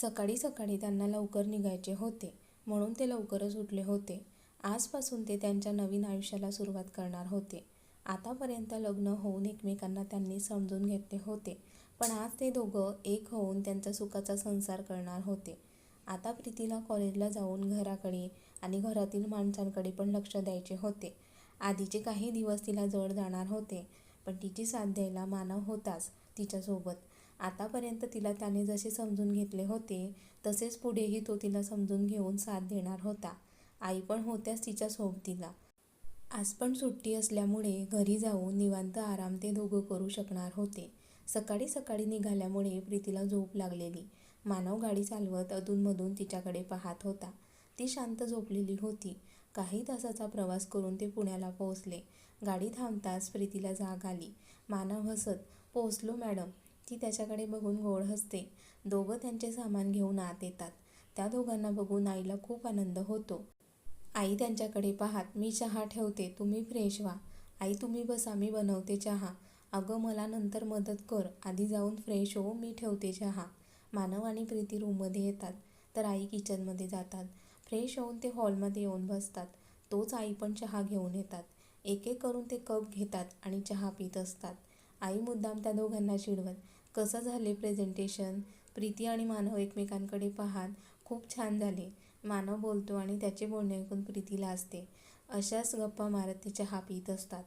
सकाळी सकाळी त्यांना लवकर निघायचे होते. म्हणून ते लवकरच उठले होते. आजपासून ते त्यांच्या नवीन आयुष्याला सुरुवात करणार होते. आतापर्यंत लग्न होऊन एकमेकांना त्यांनी समजून घेतले होते. पण आज ते दोघं एक होऊन त्यांचा सुखाचा संसार करणार होते. आता प्रीतीला कॉलेजला जाऊन घराकडे आणि घरातील माणसांकडे पण लक्ष द्यायचे होते. आधीचे काही दिवस तिला जड जाणार होते पण तिची साथ द्यायला मानव होताच तिच्यासोबत. आतापर्यंत तिला त्याने जसे समजून घेतले होते तसेच पुढेही तो तिला समजून घेऊन साथ देणार होता. आई पण होत्याच तिच्या सोबतीला. आज पण सुट्टी असल्यामुळे घरी जाऊन निवांत आराम ते दोघं करू शकणार होते. सकाळी सकाळी निघाल्यामुळे प्रीतीला झोप लागलेली. मानव गाडी चालवत अधूनमधून तिच्याकडे पाहत होता. ती शांत झोपलेली होती. काही तासाचा प्रवास करून ते पुण्याला पोहोचले. गाडी थांबताच प्रीतीला जाग आली. मानव हसत पोहोचलो मॅडम. ती त्याच्याकडे बघून गोड हसते. दोघं त्यांचे सामान घेऊन आत येतात. त्या दोघांना बघून आईला खूप आनंद होतो. आई त्यांच्याकडे पाहात मी चहा ठेवते तुम्ही फ्रेश व्हा. आई तुम्ही बसा मी बनवते चहा. अगं मला नंतर मदत कर. आधी जाऊन फ्रेश हो मी ठेवते चहा. मानव आणि प्रीती रूममध्ये येतात. तर आई किचनमध्ये जातात. फ्रेश होऊन ते हॉलमध्ये येऊन बसतात. तोच आई पण चहा घेऊन येतात. एक एक करून ते कप घेतात आणि चहा पित असतात. आई मुद्दाम त्या दोघांना चिडवत कसं झाले प्रेझेंटेशन प्रीती आणि मानव एकमेकांकडे पाहात खूप छान झाले. मानव बोलतो आणि त्याचे बोलणे ऐकून प्रीतीला असते अशाच गप्पा मारत ते चहा पित असतात.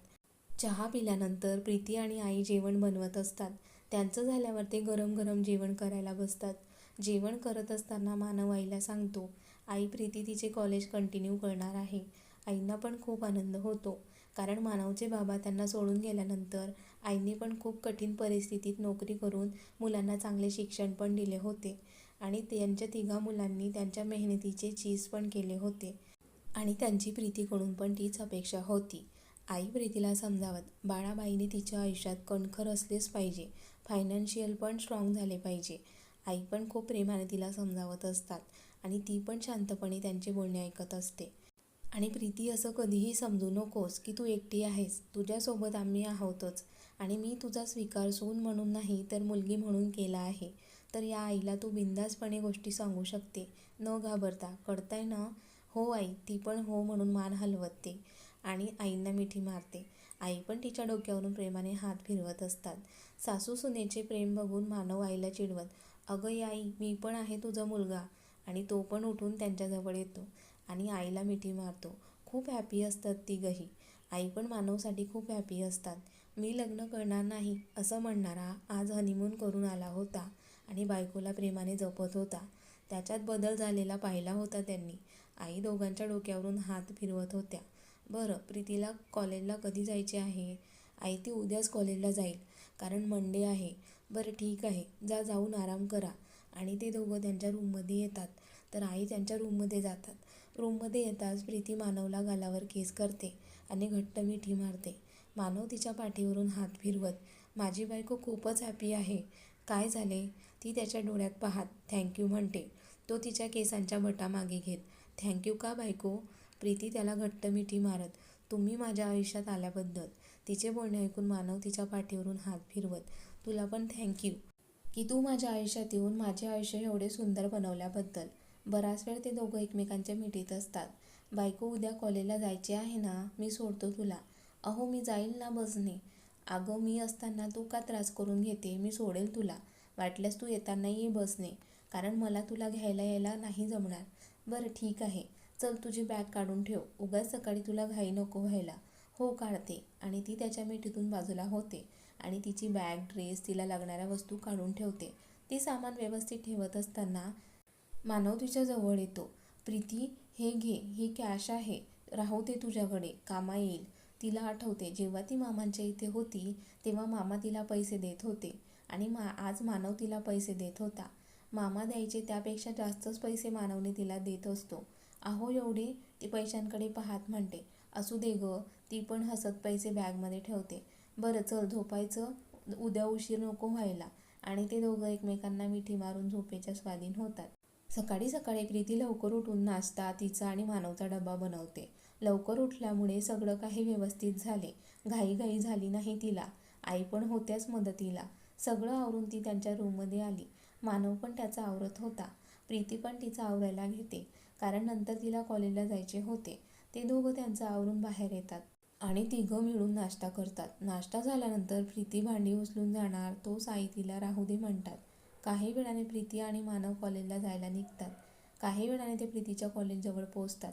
चहा पिल्यानंतर प्रीती आणि आई जेवण बनवत असतात. त्यांचं झाल्यावर ते गरम गरम जेवण करायला बसतात. जेवण करत असताना मानव आईला सांगतो आई प्रीती तिचे कॉलेज कंटिन्यू करणार आहे. आईंना पण खूप आनंद होतो. कारण मानवचे बाबा त्यांना सोडून गेल्यानंतर आईंनी पण खूप कठीण परिस्थितीत नोकरी करून मुलांना चांगले शिक्षण पण दिले होते आणि त्यांच्या तिघा मुलांनी त्यांच्या मेहनतीचे चीज पण केले होते. आणि त्यांची प्रीतीकडून पण तीच अपेक्षा होती. आई प्रीतीला समजावत बाळाबाईने तिच्या आयुष्यात कणखर असलेच पाहिजे. फायनान्शियल पण स्ट्रॉंग झाले पाहिजे. आई पण खूप प्रेमाने तिला समजावत असतात आणि ती पण शांतपणे त्यांचे बोलणे ऐकत असते. आणि प्रीती असं कधीही समजू नकोस की तू एकटी आहेस. तुझ्यासोबत आम्ही आहोतच. आणि मी तुझा स्वीकार सून म्हणून नाही तर मुलगी म्हणून केला आहे. तर या आईला तू बिंदासपणे गोष्टी सांगू शकते. न घाबरता. कळतंय ना? हो आई ती पण हो म्हणून मान हलवते आणि आईंना मिठी मारते. आई पण तिच्या डोक्यावरून प्रेमाने हात फिरवत असतात. सासू सुनेचे प्रेम बघून मानव आईला चिडवत अगं आई मी पण आहे तुझा मुलगा. आणि तो पण उठून त्यांच्याजवळ येतो. आणि आईला मिठी मारतो. खूप हॅपी असतात तिघही. आई पण मानवसाठी खूप हॅपी असतात. मी लग्न करणार नाही असं म्हणणारा आज हनीमून करून आला होता आणि बायकोला प्रेमाने जपत होता. त्याच्यात बदल झालेला पाहिला होता त्यांनी. आई दोघांच्या डोक्यावरून हात फिरवत होत्या. बरं प्रीतीला कॉलेजला कधी जायचे आहे? आई ती उद्याच कॉलेजला जाईल कारण मंडे आहे. बरं ठीक आहे. जा जाऊन आराम करा. आणि ते दोघं त्यांच्या रूममध्ये येतात. तर आई त्यांच्या रूममध्ये जातात. रूममध्ये येताच प्रीती मानवला गालावर केस करते आणि घट्ट मिठी मारते. मानव तिच्या पाठीवरून हात फिरवत माझी बायको खूपच हॅपी आहे. काय झाले ती त्याच्या डोळ्यात पाहत थँक्यू म्हणते. तो तिच्या केसांच्या बटामागे घेत थँक्यू का बायको प्रीती त्याला घट्ट मिठी मारत तुम्ही माझ्या आयुष्यात आल्याबद्दल तिचे बोलणे ऐकून मानव तिच्या पाठीवरून हात फिरवत तुला पण थँक्यू की तू माझ्या आयुष्यात येऊन माझे आयुष्य एवढे सुंदर बनवल्याबद्दल. बराच वेळ ते दोघं एकमेकांच्या मिठीत असतात. बायको उद्या कॉलेजला जायचे आहे ना मी सोडतो तुला. अहो मी जाईल ना बसने. अगं मी असताना तू का त्रास करून घेते? मी सोडेल तुला. वाटल्यास तू येताना ये बसने. कारण मला तुला घ्यायला यायला नाही जमणार. बरं ठीक आहे. चल तुझी बॅग काढून ठेव. उगाच सकाळी तुला घाई नको व्हायला. हो काढते. आणि ती त्याच्या मिठीतून बाजूला होते. आणि तिची बॅग ड्रेस तिला लागणाऱ्या वस्तू काढून ठेवते. ती सामान व्यवस्थित ठेवत असताना मानव तिच्याजवळ येतो. प्रीती हे घे ही कॅश आहे. राहू दे तुझ्याकडे. कामा येईल. तिला आठवते. जेव्हा ती मामांच्या इथे होती तेव्हा मामा तिला पैसे देत होते आणि मा आज मानव तिला पैसे देत होता. मामा द्यायचे त्यापेक्षा जास्तच पैसे मानवने तिला देत असतो. अहो एवढे? ती पैशांकडे पाहत म्हणते. असू दे गं. ती पण हसत पैसे बॅगमध्ये ठेवते. बरं चल झोपायचं. उद्या उशीर नको व्हायला. आणि ते दोघं एकमेकांना मिठी मारून झोपेच्या स्वाधीन होतात. सकाळी सकाळी प्रीती लवकर उठून नाश्ता तिचा आणि मानवचा डबा बनवते. लवकर उठल्यामुळे सगळं काही व्यवस्थित झाले. घाईघाई झाली नाही तिला. आई पण होत्याच मदतीला. सगळं आवरून ती त्यांच्या रूममध्ये आली. मानव पण त्याचा आवरत होता. प्रीती पण तिचा आवरायला घेते. कारण नंतर तिला कॉलेजला जायचे होते. ते दोघं त्यांचं आवरून बाहेर येतात आणि तिघं मिळून नाश्ता करतात. नाश्ता झाल्यानंतर प्रीती भांडी उचलून जाणार तो आई तिला राहू दे म्हणतात. काही वेळाने प्रीती आणि मानव कॉलेजला जायला निघतात. काही वेळाने ते प्रीतीच्या कॉलेजजवळ पोहोचतात.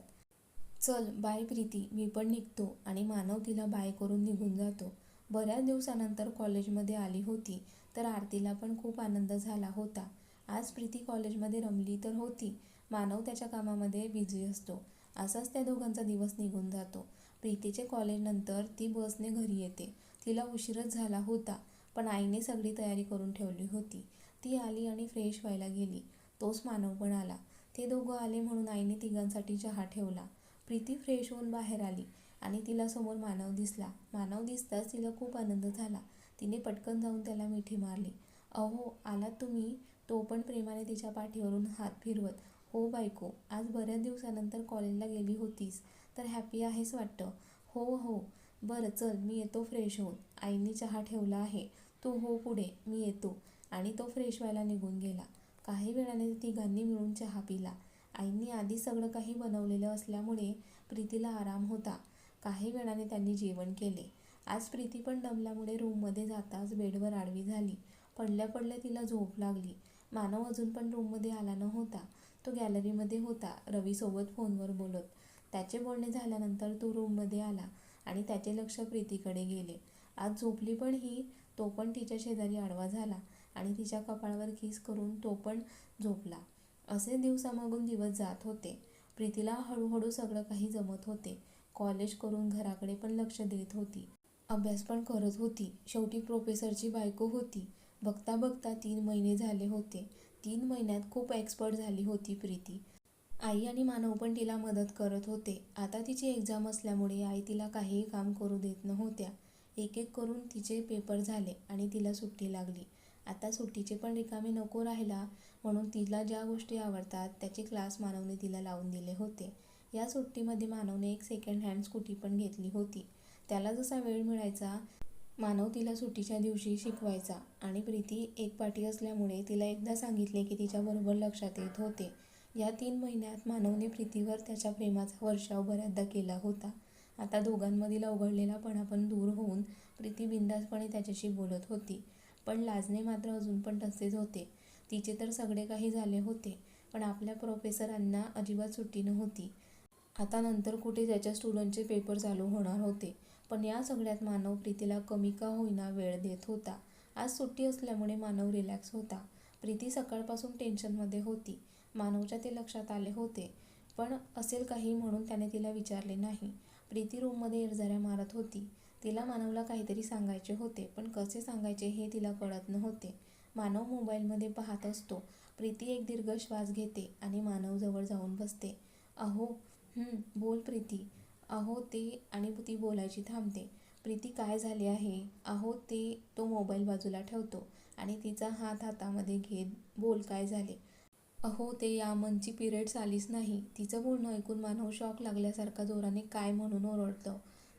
चल बाय प्रीती मी पण निघतो आणि मानव तिला बाय करून निघून जातो. बऱ्याच दिवसानंतर कॉलेजमध्ये आली होती तर आरतीला पण खूप आनंद झाला होता. आज प्रीती कॉलेजमध्ये रमली तर होती. मानव त्याच्या कामामध्ये बिझी असतो. असाच त्या दोघांचा दिवस निघून जातो. प्रीतीचे कॉलेजनंतर ती बसने घरी येते. तिला उशीरच झाला होता पण आईने सगळी तयारी करून ठेवली होती. ती आली आणि फ्रेश व्हायला गेली. तोच मानव पण आला. ते दोघं आले म्हणून आईने तिघांसाठी चहा ठेवला. प्रीती फ्रेश होऊन बाहेर आली आणि तिला समोर मानव दिसला. मानव दिसताच तिला खूप आनंद झाला. तिने पटकन जाऊन त्याला मिठी मारली. अहो आलात तुम्ही? तो पण प्रेमाने तिच्या पाठीवरून हात फिरवत हो बायको आज बऱ्याच दिवसानंतर कॉलेजला गेली होतीस तर हॅपी आहेस वाटतं? हो हो. बरं चल मी येतो फ्रेश होऊन. आईने चहा ठेवला आहे. तू हो पुढे मी येतो. आणि तो फ्रेश व्हायला निघून गेला. काही वेळाने तिघांनी मिळून चहा पिला. आईंनी आधी सगळं काही बनवलेलं असल्यामुळे प्रीतीला आराम होता. काही वेळाने त्यांनी जेवण केले. आज प्रीती पण दमल्यामुळे रूममध्ये जाताच बेडवर आडवी झाली. पडल्या पडल्या तिला झोप लागली. मानव अजून पण रूममध्ये आला नव्हता. तो गॅलरीमध्ये होता रवीसोबत फोनवर बोलत. त्याचे बोलणे झाल्यानंतर तो रूममध्ये आला आणि त्याचे लक्ष प्रीतीकडे गेले. आज झोपली पण ही तो पण तिच्या शेजारी आडवा झाला. आणि तिच्या कपाळावर किस करून तो पण झोपला. असे दिवसामागून दिवस जात होते. प्रीतीला हळूहळू सगळं काही जमत होते. कॉलेज करून घराकडे पण लक्ष देत होती. अभ्यास पण करत होती. शेवटी प्रोफेसरची बायको होती. बघता बघता तीन महिने झाले होते. तीन महिन्यात खूप एक्सपर्ट झाली होती प्रीती. आई आणि मानव पण तिला मदत करत होते. आता तिची एक्झाम असल्यामुळे आई तिला काहीही काम करू देत नव्हत्या. एक एक करून तिचे पेपर झाले आणि तिला सुट्टी लागली. आता सुट्टीचे पण रिकामे नको राहिला म्हणून तिला ज्या गोष्टी आवडतात त्याचे क्लास मानवने तिला लावून दिले होते. या सुट्टीमध्ये मानवने एक सेकंड हँड स्कूटी पण घेतली होती. त्याला जसा वेळ मिळायचा मानव तिला सुट्टीच्या दिवशी शिकवायचा आणि प्रीती एक पाठी असल्यामुळे तिला एकदा सांगितले की तिच्याबरोबर लक्षात येत होते. या तीन महिन्यात मानवने प्रीतीवर त्याच्या प्रेमाचा वर्षाव बऱ्याचदा केला होता. आता दोघांमधील अवघडलेलापणा पण दूर होऊन प्रीती बिंदासपणे त्याच्याशी बोलत होती. पण लाजणे मात्र अजून पण तसेच होते. तिचे तर सगळे काही झाले होते पण आपल्या प्रोफेसरांना अजिबात सुट्टी नव्हती. आता नंतर कुठे त्याच्या स्टुडंटचे पेपर चालू होणार होते पण या सगळ्यात मानव प्रीतीला कमी का होईना वेळ देत होता. आज सुट्टी असल्यामुळे मानव रिलॅक्स होता. प्रीती सकाळपासून टेन्शनमध्ये होती. मानवच्या ते लक्षात आले होते पण असेल काही म्हणून त्याने तिला विचारले नाही. प्रीती रूममध्ये इरझाऱ्या मारत होती. तिला मानवला काहीतरी सांगायचे होते पण कसे सांगायचे हे तिला कळत नव्हते. मानव मोबाईलमध्ये पाहत असतो. प्रीती एक दीर्घ श्वास घेते आणि मानव जवळ जाऊन बसते. अहो बोल प्रीती. अहो ते आणि ती बोलायची थांबते. प्रीती काय झाले आहे? अहो ते तो मोबाईल बाजूला ठेवतो आणि तिचा हात हातामध्ये घेत बोल काय झाले? अहो ते या मनची पिरियड्स आलीच नाही. तिचं बोलणं ऐकून मानव शॉक लागल्यासारखा जोराने काय म्हणून ओरडतं?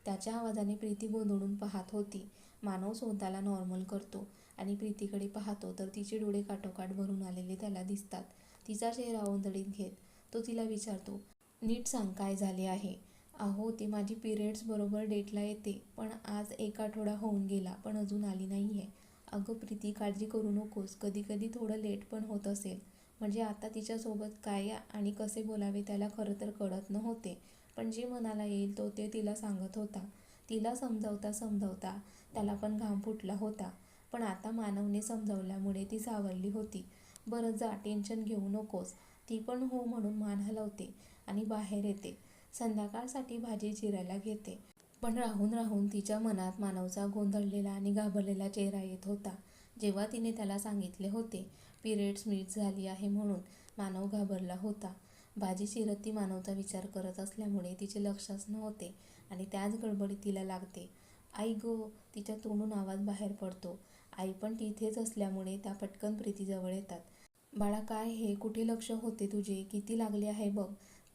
त्याच्या आवाजाने प्रीती गोंधळून पाहत होती. मानव स्वतःला नॉर्मल करतो आणि प्रीतीकडे पाहतो तर तिचे डोळे काठोकाठ भरून आलेले त्याला दिसतात. तिचा चेहरा ओंधळीत घेत तो तिला विचारतो नीट सांग काय झाले आहे? अहो ती माझी पिरियड्स बरोबर डेटला येते पण आज एक आठवडा होऊन गेला पण अजून आली नाही आहे अगं प्रीती काळजी करू नकोस. कधी कधी थोडं लेट पण होत असेल. म्हणजे आता तिच्यासोबत काय आणि कसे बोलावे त्याला खरं तर कळत नव्हते. पण जे मनाला येईल तो ते तिला सांगत होता. तिला समजावता समजावता त्याला पण घाम फुटला होता. पण आता मानवने समजावल्यामुळे ती सावरली होती. बरं जा टेन्शन घेऊ नकोस. ती पण हो म्हणून मान हलवते आणि बाहेर येते. संध्याकाळसाठी भाजी चिरायला घेते. पण राहून राहून तिच्या मनात मानवचा गोंधळलेला आणि घाबरलेला चेहरा येत होता. जेव्हा तिने त्याला सांगितले होते पिरियड्स मीट झाली आहे म्हणून मानव घाबरला होता. बाजी शिरती मानवचा विचार करत असल्यामुळे तिचे लक्षच नव्हते आणि त्याच गडबडीत तिला लागते. आई गो तिच्या तोंडून आवाज बाहेर पडतो. आई पण तिथेच असल्यामुळे त्या पटकन प्रीतीजवळ येतात. बाळा काय हे? कुठे लक्ष होते तुझे? किती लागले आहे बघ.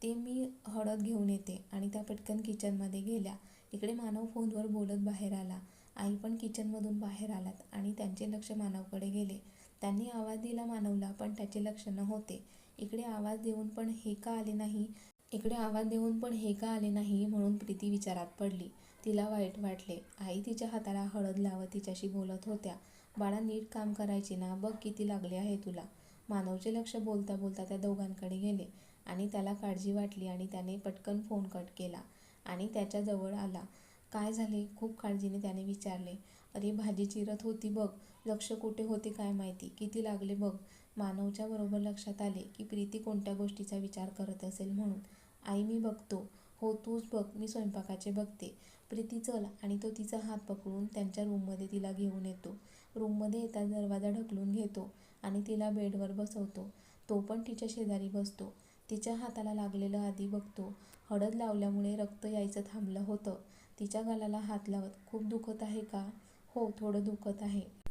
ते मी हळद घेऊन येते. आणि त्या पटकन किचनमध्ये गेल्या. इकडे मानव फोनवर बोलत बाहेर आला. आई पण किचनमधून बाहेर आलात आणि त्यांचे लक्ष मानवकडे गेले. त्यांनी आवाज दिला मानवला पण त्याचे लक्ष नव्हते. इकडे आवाज देऊन पण हे का आले नाही? इकडे आवाज देऊन पण हे का आले नाही? म्हणून प्रीती विचारात पडली. तिला वाईट वाटले. आई तिच्या हाताला हळद लावत तिच्याशी बोलत होत्या. बाळा नीट काम करायचे ना? बघ किती लागले आहे तुला. मानवचे लक्ष बोलता बोलता त्या दोघांकडे गेले आणि त्याला काळजी वाटली आणि त्याने पटकन फोन कट केला आणि त्याच्याजवळ आला. काय झाले? खूप काळजीने त्याने विचारले. अरे भाजी चिरत होती बघ. लक्ष कुठे होते काय माहिती? किती लागले बघ. मानवच्या बरोबर लक्षात आले की प्रीती कोणत्या गोष्टीचा विचार करत असेल म्हणून? आई मी बघतो. हो तूच बघ. मी स्वयंपाकाचे बघते. प्रीती चल आणि तो तिचा हात पकडून त्यांच्या रूममध्ये तिला घेऊन येतो. रूममध्ये येताच दरवाजा ढकलून घेतो आणि तिला बेडवर बसवतो. तो पण तिच्या शेजारी बसतो. तिच्या हाताला लागलेलं आधी बघतो. हळद लावल्यामुळे रक्त यायचं थांबलं होतं. तिच्या गालाला हात लावत खूप दुखत आहे का? हो थोडं दुखत आहे.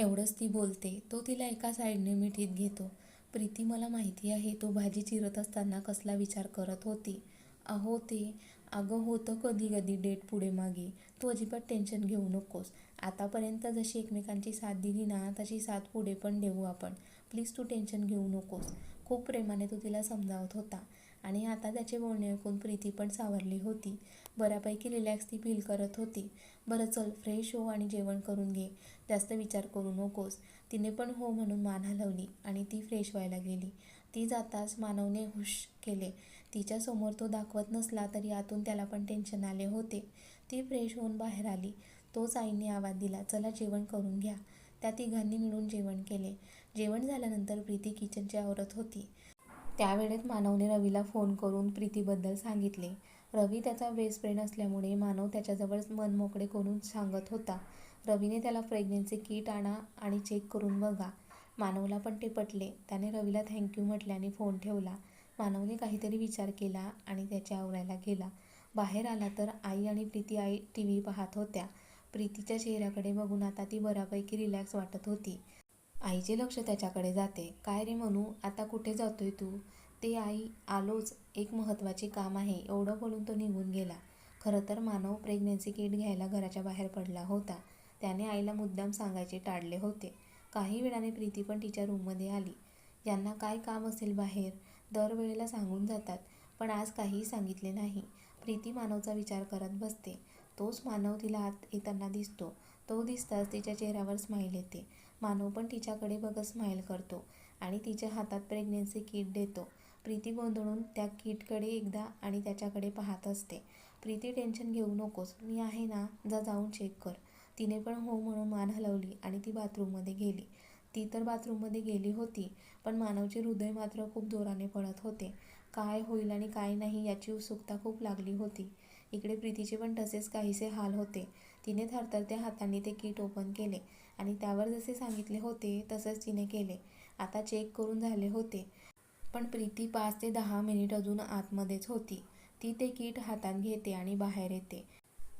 एवढंच ती बोलते. तो तिला एका साईडने मिठीत घेतो. प्रीती मला माहिती आहे तो भाजी चिरत असताना कसला विचार करत होती. अहो ते अगं होतं कधी कधी डेट पुढे मागे. तू अजिबात टेन्शन घेऊ नकोस. आतापर्यंत जशी एकमेकांची साथ दिली ना तशी साथ पुढे पण देऊ आपण. प्लीज तू टेन्शन घेऊ नकोस. खूप प्रेमाने तो तिला समजावत होता. आणि आता त्याचे बोलणे ऐकून प्रीती पण सावरली होती. बऱ्यापैकी रिलॅक्स ती फील करत होती. बरं चल फ्रेश हो आणि जेवण करून घे. जास्त विचार करू नकोस. तिने पण हो म्हणून मान हलवली आणि ती फ्रेश व्हायला गेली. ती जाताच मानवने हुश केले. तिच्यासमोर तो दाखवत नसला तरी आतून त्याला पण टेन्शन आले होते. ती फ्रेश होऊन बाहेर आली. तोच आईने आवाज दिला चला जेवण करून घ्या. त्या तिघांनी मिळून जेवण केले. जेवण झाल्यानंतर प्रीती किचनची आवरत होती. त्यावेळेत मानवने रवीला फोन करून प्रीतीबद्दल सांगितले. रवी त्याचा बेस्ट फ्रेंड असल्यामुळे मानव त्याच्याजवळ मन मोकळे करून सांगत होता. रवीने त्याला प्रेग्नेन्सी किट आणा आणि चेक करून बघा. मानवला पण ते पटले. त्याने रवीला थँक्यू म्हटल्याने फोन ठेवला. मानवने काहीतरी विचार केला आणि त्याच्या आवरायला गेला. बाहेर आला तर आई आणि प्रीती आई टी व्ही पाहत होत्या. प्रीतीच्या चेहऱ्याकडे बघून आता ती बऱ्यापैकी रिलॅक्स वाटत होती. आईचे लक्ष त्याच्याकडे जाते. काय रे म्हणू आता कुठे जातोय तू? ते आई आलोच. एक महत्त्वाचे काम आहे. एवढं बोलून तो निघून गेला. खरं तर मानव प्रेग्नन्सी किट घ्यायला घराच्या बाहेर पडला होता. त्याने आईला मुद्दाम सांगायचे टाळले होते. काही वेळाने प्रीती पण तिच्या रूममध्ये आली. यांना काय काम असेल बाहेर? दरवेळेला सांगून जातात पण आज काहीही सांगितले नाही. प्रीती मानवचा विचार करत बसते. तोच मानव तिला आत येताना दिसतो. तो दिसताच तिच्या चेहऱ्यावर स्माईल येते. मानव पण तिच्याकडे बघत स्माईल करतो आणि तिच्या हातात प्रेग्नेन्सी किट देतो. प्रीती गोंधळून त्या किटकडे एकदा आणि त्याच्याकडे पाहत असते. प्रीती टेन्शन घेऊ नकोस. मी आहे ना जा जाऊन चेक कर. तिने पण हो म्हणून मान हलवली आणि ती बाथरूममध्ये गेली. ती तर बाथरूममध्ये गेली होती पण मानवचे हृदय मात्र खूप जोराने पडत होते. काय होईल आणि काय नाही याची उत्सुकता खूप लागली होती. इकडे प्रीतीचे पण तसेच काहीसे हाल होते. तिने थरथरत्या हातांनी ते किट ओपन केले आणि त्यावर जसे सांगितले होते तसेच तिने केले. आता चेक करून झाले होते. पण प्रीती पाच ते दहा मिनिट अजून आतमध्येच होती. ती ते किट हातात घेते आणि बाहेर येते.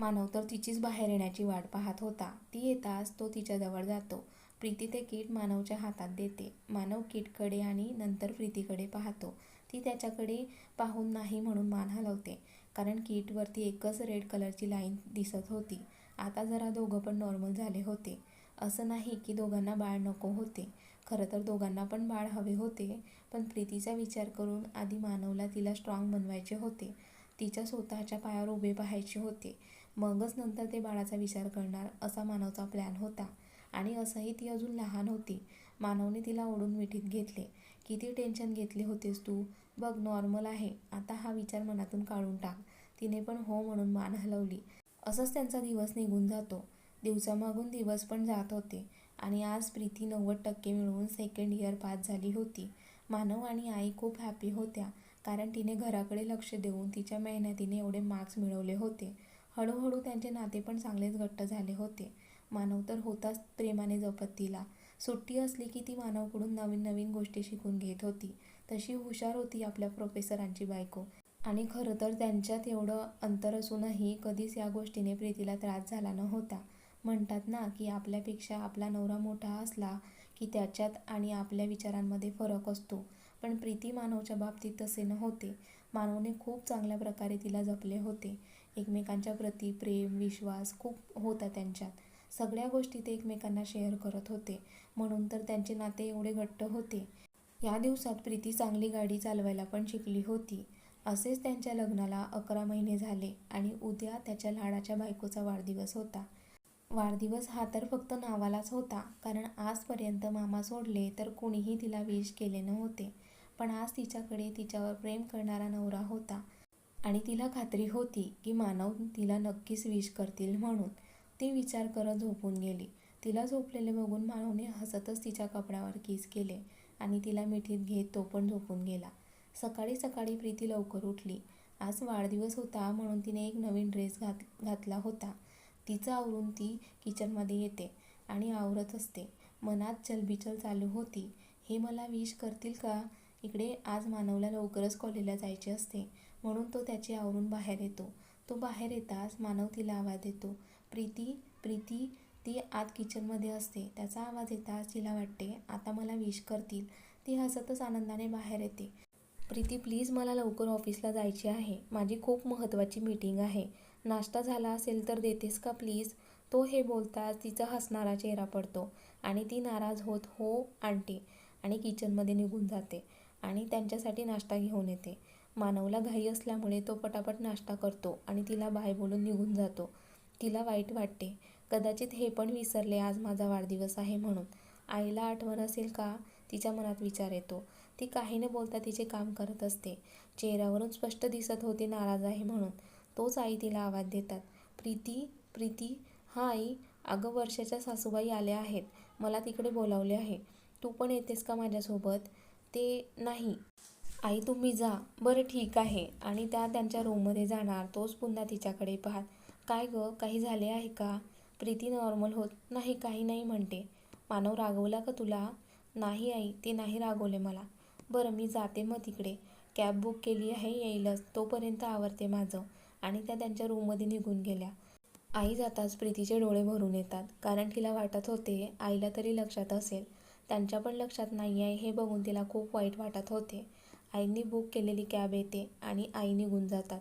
मानव तर तिचीच बाहेर येण्याची वाट पाहत होता. ती येताच तो तिच्याजवळ जातो. प्रीती ते किट मानवच्या हातात देते. मानव किटकडे आणि नंतर प्रीतीकडे पाहतो. ती त्याच्याकडे पाहून नाही म्हणून मान हलवते. कारण किटवरती एकच रेड कलरची लाईन दिसत होती. आता जरा दोघं पण नॉर्मल झाले होते. असं नाही की दोघांना बाळ नको होते. खरं तर दोघांना पण बाळ हवे होते. पण प्रीतीचा विचार करून आधी मानवला तिला स्ट्रॉंग बनवायचे होते. तिच्या स्वतःच्या पायावर उभे पाहायचे होते. मगच नंतर ते बाळाचा विचार करणार असा मानवचा प्लॅन होता. आणि असंही ती अजून लहान होती. मानवने तिला ओढून मिठीत घेतले. किती टेन्शन घेतले होतेस तू? बघ नॉर्मल आहे. आता हा विचार मनातून काढून टाक. तिने पण हो म्हणून मान हलवली. असंच त्यांचा दिवस निघून जातो. दिवसामागून दिवस पण जात होते आणि आज प्रीती नव्वद टक्के मिळवून सेकंड इयर पास झाली होती. मानव आणि आई खूप हॅपी होत्या कारण तिने घराकडे लक्ष देऊन तिच्या मेहनतीने एवढे मार्क्स मिळवले होते. हळूहळू त्यांचे नाते पण चांगलेच घट्ट झाले होते. मानव तर होताच प्रेमाने जपत तिला. सुट्टी असली की ती मानवकडून नवीन नवीन गोष्टी शिकून घेत होती. तशी हुशार होती आपल्या प्रोफेसरांची बायको. आणि खरं तर त्यांच्यात एवढं अंतर असूनही कधीच या गोष्टीने प्रीतीला त्रास झाला नव्हता. म्हणतात ना की आपल्यापेक्षा आपला नवरा मोठा असला की त्याच्यात आणि आपल्या विचारांमध्ये फरक असतो. पण प्रीती मानवच्या बाबतीत तसे नव्हते. मानवने खूप चांगल्या प्रकारे तिला जपले होते. एकमेकांच्या प्रती प्रेम विश्वास खूप होता त्यांच्यात. सगळ्या गोष्टी ते एकमेकांना शेअर करत होते. म्हणून तर त्यांचे नाते एवढे घट्ट होते. या दिवसात प्रीती चांगली गाडी चालवायला पण शिकली होती. असेच त्यांच्या लग्नाला अकरा महिने झाले आणि उद्या त्याच्या लाडाच्या बायकोचा वाढदिवस होता. वाढदिवस हा तर फक्त नावालाच होता कारण आजपर्यंत मामा सोडले तर कोणीही तिला विश केले नव्हते. पण आज तिच्याकडे तिच्यावर प्रेम करणारा नवरा होता आणि तिला खात्री होती की मानव तिला नक्कीच विश करतील म्हणून. ती विचार करत झोपून गेली. तिला झोपलेले बघून मानवने हसतच तिच्या कपड्यावर किस केले आणि तिला मिठीत घेत तो पण झोपून गेला. सकाळी सकाळी प्रीती लवकर उठली. आज वाढदिवस होता म्हणून तिने एक नवीन ड्रेस घात घातला होता. तिचं आवरून ती किचनमध्ये येते आणि आवरत असते. मनात चलबिचल चालू होती. हे मला विश करतील का? इकडे आज मानवला लवकरच कॉलेजला जायचे असते. म्हणून तो त्याची आवरून बाहेर येतो. तो बाहेर येताच मानव तिला आवाज देतो. प्रीती प्रीती ती आत किचनमध्ये असते. त्याचा आवाज येताच तिला वाटते आता मला विश करतील. ती हसतच आनंदाने बाहेर येते. प्रीती प्लीज मला लवकर ऑफिसला जायचे आहे. माझी खूप महत्त्वाची मीटिंग आहे. नाश्ता झाला असेल तर देतेस का प्लीज? तो हे बोलताच तिचा हसणारा चेहरा पडतो आणि ती नाराज होत हो आणते आणि किचनमध्ये निघून जाते आणि त्यांच्यासाठी नाश्ता घेऊन येते. मानवला घाई असल्यामुळे तो पटापट नाश्ता करतो आणि तिला बाय बोलून निघून जातो. तिला वाईट वाटते. कदाचित हे पण विसरले आज माझा वाढदिवस आहे म्हणून. आईला आठवण असेल का? तिच्या मनात विचार येतो. ती काही न बोलता तिचे काम करत असते. चेहऱ्यावरून स्पष्ट दिसत होते नाराज आहे म्हणून. तोच आई तिला आवाज देतात. प्रीती प्रीती. हां आई अगं वर्षाच्या सासूबाई आल्या आहेत. मला तिकडे बोलावले आहे. तू पण येतेस का माझ्यासोबत? ते नाही. आई तुम्ही जा. बरं ठीक आहे. आणि त्या त्यांच्या रूममध्ये जाणार. तोच पुन्हा तिच्याकडे पाहत. काय गं? काही झाले आहे का? प्रीती नॉर्मल होत नाही काही नाही म्हणते. मानव रागवला का तुला? नाही आई ते नाही रागवले मला. बरं मी जाते मग तिकडे. कॅब बुक केली आहे येईलच तोपर्यंत आवरते माझं. आणि त्या त्यांच्या रूममध्ये निघून गेल्या. आई जाताच प्रीतीचे डोळे भरून येतात. कारण तिला वाटत होते आईला तरी लक्षात असेल. त्यांच्या पण लक्षात नाही आहे हे बघून तिला खूप वाईट वाटत होते. आईंनी बुक केलेली कॅब येते आणि आई निघून जातात.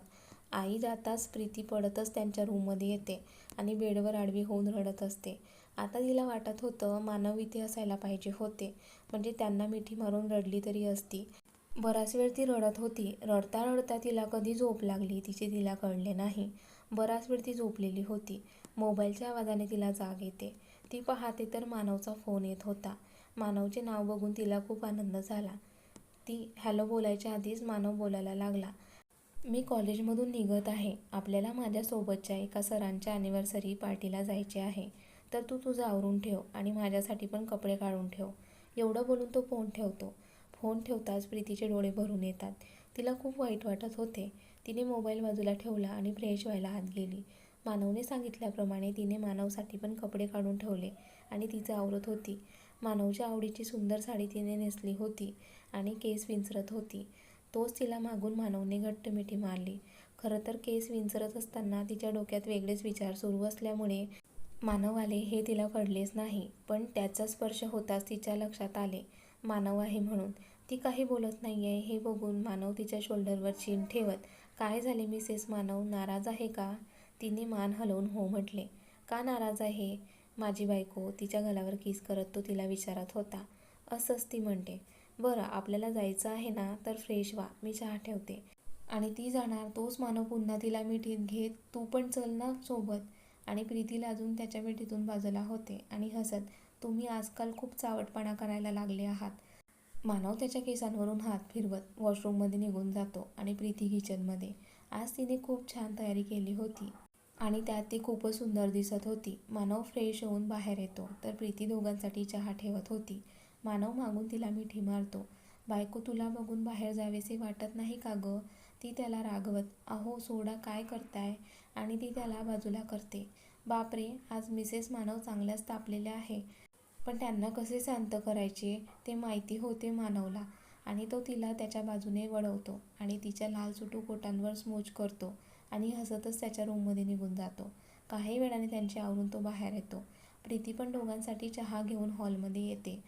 आई जाताच प्रीती पडतच त्यांच्या रूममध्ये येते आणि बेडवर आडवी होऊन रडत असते. आता तिला वाटत होतं मानव इथे असायला पाहिजे होते. म्हणजे त्यांना मिठी मारून रडली तरी असती. बराच वेळ ती रडत होती. रडता रडता तिला कधी झोप लागली तिचे तिला कळले नाही. बराच वेळ ती झोपलेली होती. मोबाईलच्या आवाजाने तिला जाग येते. ती पाहते तर मानवचा फोन येत होता. मानवचे नाव बघून तिला खूप आनंद झाला. ती हॅलो बोलायच्या आधीच मानव बोलायला लागला. मी कॉलेजमधून निघत आहे. आपल्याला माझ्यासोबतच्या एका सरांच्या ॲनिव्हर्सरी पार्टीला जायचे आहे. तर तू तुझं आवरून ठेव आणि माझ्यासाठी पण कपडे काढून ठेव. एवढं बोलून तो फोन ठेवतो. फोन ठेवताच प्रीतीचे डोळे भरून येतात. तिला खूप वाईट वाटत होते. तिने मोबाईल बाजूला ठेवला आणि फ्रेश व्हायला आत गेली. मानवने सांगितल्याप्रमाणे तिने मानवसाठी पण कपडे काढून ठेवले आणि तिचं आवरत होती. मानवच्या आवडीची सुंदर साडी तिने नेसली होती आणि केस विंचरत होती. तोच तिला मागून मानवने घट्ट मिठी मारली. खरं तर केस विंचरत असताना तिच्या डोक्यात वेगळेच विचार सुरू असल्यामुळे मानव आले हे तिला कळलेच नाही पण त्याचा स्पर्श होताच तिच्या लक्षात आले. मानव आहे म्हणून. ती काही बोलत नाही आहे हे बघून मानव तिच्या शोल्डरवर चीन ठेवत काय झाले मिसेस मानव? नाराज आहे का? तिने मान हलवून हो म्हटले. का नाराज आहे? माझी बायको तिच्या गलावर किस करत तो तिला विचारत होता. असंच ती म्हणते. बरं आपल्याला जायचं आहे ना तर फ्रेश व्हा मी चहा ठेवते. आणि ती जाणार तोच मानव पुन्हा तिला मिठीत घेत तू पण चल ना सोबत. आणि प्रीतीला अजून त्याच्या भेटीतून बाजूला होते आणि हसत तुम्ही आजकाल खूप चावटपणा करायला लागले आहात. मानव त्याच्या केसांवरून हात फिरवत वॉशरूममध्ये निघून जातो आणि प्रीती किचनमध्ये. आज तिने खूप छान तयारी केली होती आणि त्यात ती खूपच सुंदर दिसत होती. मानव फ्रेश होऊन बाहेर येतो तर प्रीती दोघांसाठी चहा ठेवत होती. मानव मागून तिला मिठी मारतो बायको तुला बघून बाहेर जावेसे वाटत नाही का गं? ती त्याला रागवत अहो सोडा काय करताय? आणि ती त्याला बाजूला करते. बापरे आज मिसेस मानव चांगल्याच तापलेल्या आहे. पण त्यांना कसे शांत करायचे ते माहिती होते मानवला. आणि तो तिला त्याच्या बाजूने वळवतो आणि तिच्या लाल सुटू कोटांवर स्मोज करतो आणि हसतच त्याच्या रूममध्ये निघून जातो. काही वेळाने त्यांचे आवरून तो बाहेर येतो. प्रीती पण दोघांसाठी चहा घेऊन हॉलमध्ये येते.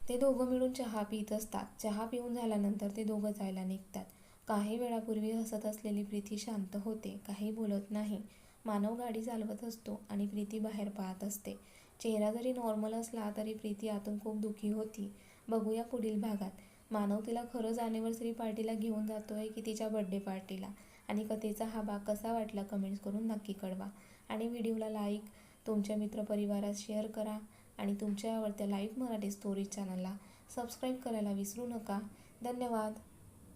ते दोघं मिळून चहा पित असतात. चहा पिऊन झाल्यानंतर ते दोघं जायला निघतात. काही वेळापूर्वी हसत असलेली प्रीती शांत होते काही बोलत नाही. मानव गाडी चालवत असतो आणि प्रीती बाहेर पाहत असते. चेहरा जरी नॉर्मल असला तरी प्रीती आतून खूप दुःखी होती. बघूया पुढील भागात. मानव तिला खरंच ॲनिव्हर्सरी पार्टीला घेऊन जातोय की तिच्या बड्डे पार्टीला आणि कथेचा हा भाग कसा वाटला कमेंट्स करून नक्की कळवा. आणि व्हिडिओला लाईक तुमच्या मित्रपरिवारात शेअर करा आणि तुमच्या आवडत्या लाईव्ह मराठी स्टोरी चॅनलला सबस्क्राईब करायला विसरू नका. धन्यवाद.